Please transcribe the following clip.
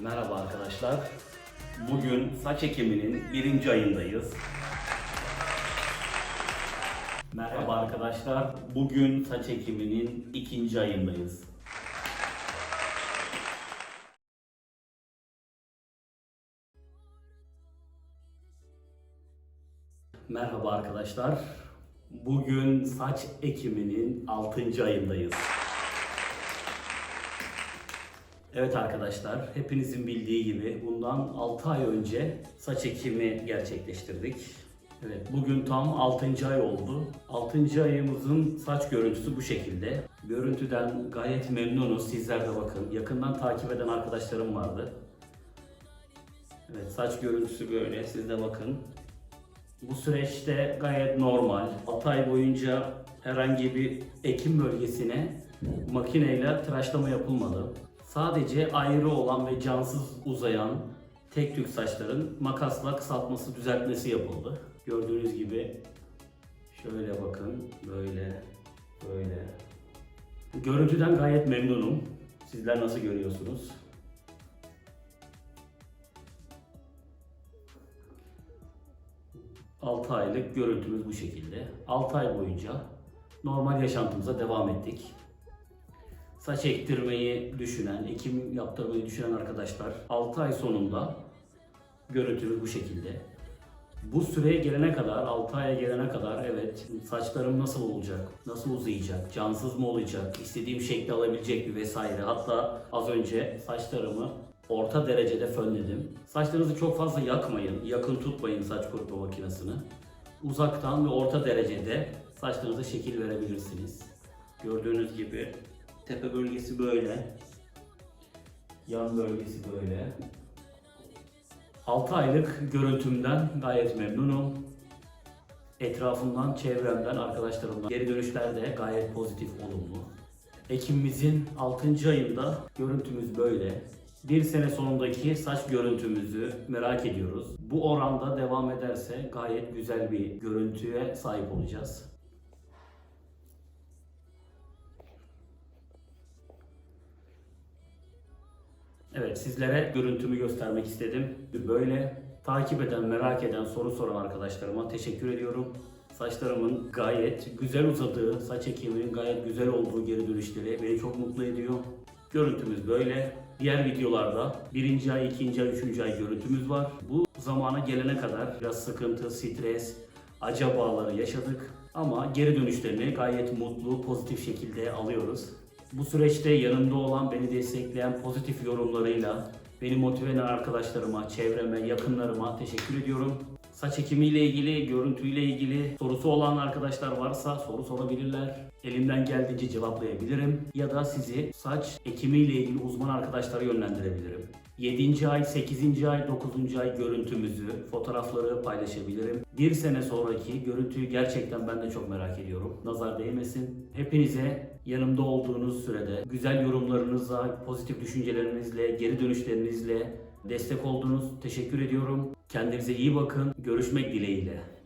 Merhaba arkadaşlar. Bugün saç ekiminin birinci ayındayız. Merhaba arkadaşlar. Bugün saç ekiminin ikinci ayındayız. Merhaba arkadaşlar. Bugün saç ekiminin 6. ayındayız. Evet arkadaşlar, hepinizin bildiği gibi bundan 6 ay önce saç ekimi gerçekleştirdik. Evet, bugün tam 6. ay oldu. 6. ayımızın saç görüntüsü bu şekilde. Görüntüden gayet memnunuz. Sizler de bakın. Yakından takip eden arkadaşlarım vardı. Evet, saç görüntüsü böyle. Siz de bakın. Bu süreçte gayet normal. 6 ay boyunca herhangi bir ekim bölgesine makineyle tıraşlama yapılmadı. Sadece ayrı olan ve cansız uzayan tek tük saçların makasla kısaltması, düzeltmesi yapıldı. Gördüğünüz gibi şöyle bakın, böyle, böyle. Görüntüden gayet memnunum. Sizler nasıl görüyorsunuz? Altı aylık görüntümüz bu şekilde. 6 ay boyunca normal yaşantımıza devam ettik. Saç ektirmeyi düşünen, ekim yaptırmayı düşünen arkadaşlar 6 ay sonunda görüntümüz bu şekilde. Bu süreye gelene kadar, 6 aya gelene kadar evet saçlarım nasıl olacak, nasıl uzayacak, cansız mı olacak, istediğim şekli alabilecek mi vesaire. Hatta az önce saçlarımı orta derecede fönledim. Saçlarınızı çok fazla yakmayın, yakın tutmayın saç kurutma makinesini. Uzaktan ve orta derecede saçlarınıza şekil verebilirsiniz. Gördüğünüz gibi tepe bölgesi böyle. Yan bölgesi böyle. 6 aylık görüntümden gayet memnunum. Etrafımdan, çevremden, arkadaşlarımdan geri dönüşler de gayet pozitif, olumlu. Ekimimizin 6. ayında görüntümüz böyle. Bir sene sonundaki saç görüntümüzü merak ediyoruz. Bu oranda devam ederse gayet güzel bir görüntüye sahip olacağız. Evet sizlere görüntümü göstermek istedim. Böyle takip eden, merak eden, soru soran arkadaşlarıma teşekkür ediyorum. Saçlarımın gayet güzel uzadığı, saç ekiminin gayet güzel olduğu geri dönüşleri beni çok mutlu ediyor. Görüntümüz böyle. Diğer videolarda birinci ay, ikinci ay, üçüncü ay görüntümüz var. Bu zamana gelene kadar biraz sıkıntı, stres, acabaları yaşadık. Ama geri dönüşlerini gayet mutlu, pozitif şekilde alıyoruz. Bu süreçte yanımda olan, beni destekleyen pozitif yorumlarıyla beni motive eden arkadaşlarıma, çevreme, yakınlarıma teşekkür ediyorum. Saç ekimiyle ilgili, görüntüyle ilgili sorusu olan arkadaşlar varsa soru sorabilirler. Elimden geldiğince cevaplayabilirim. Ya da sizi saç ekimiyle ilgili uzman arkadaşlara yönlendirebilirim. 7. ay, 8. ay, 9. ay görüntümüzü, fotoğrafları paylaşabilirim. Bir sene sonraki görüntüyü gerçekten ben de çok merak ediyorum. Nazar değmesin. Hepinize yanımda olduğunuz sürede güzel yorumlarınızla, pozitif düşüncelerinizle, geri dönüşlerinizle destek oldunuz. Teşekkür ediyorum. Kendinize iyi bakın. Görüşmek dileğiyle.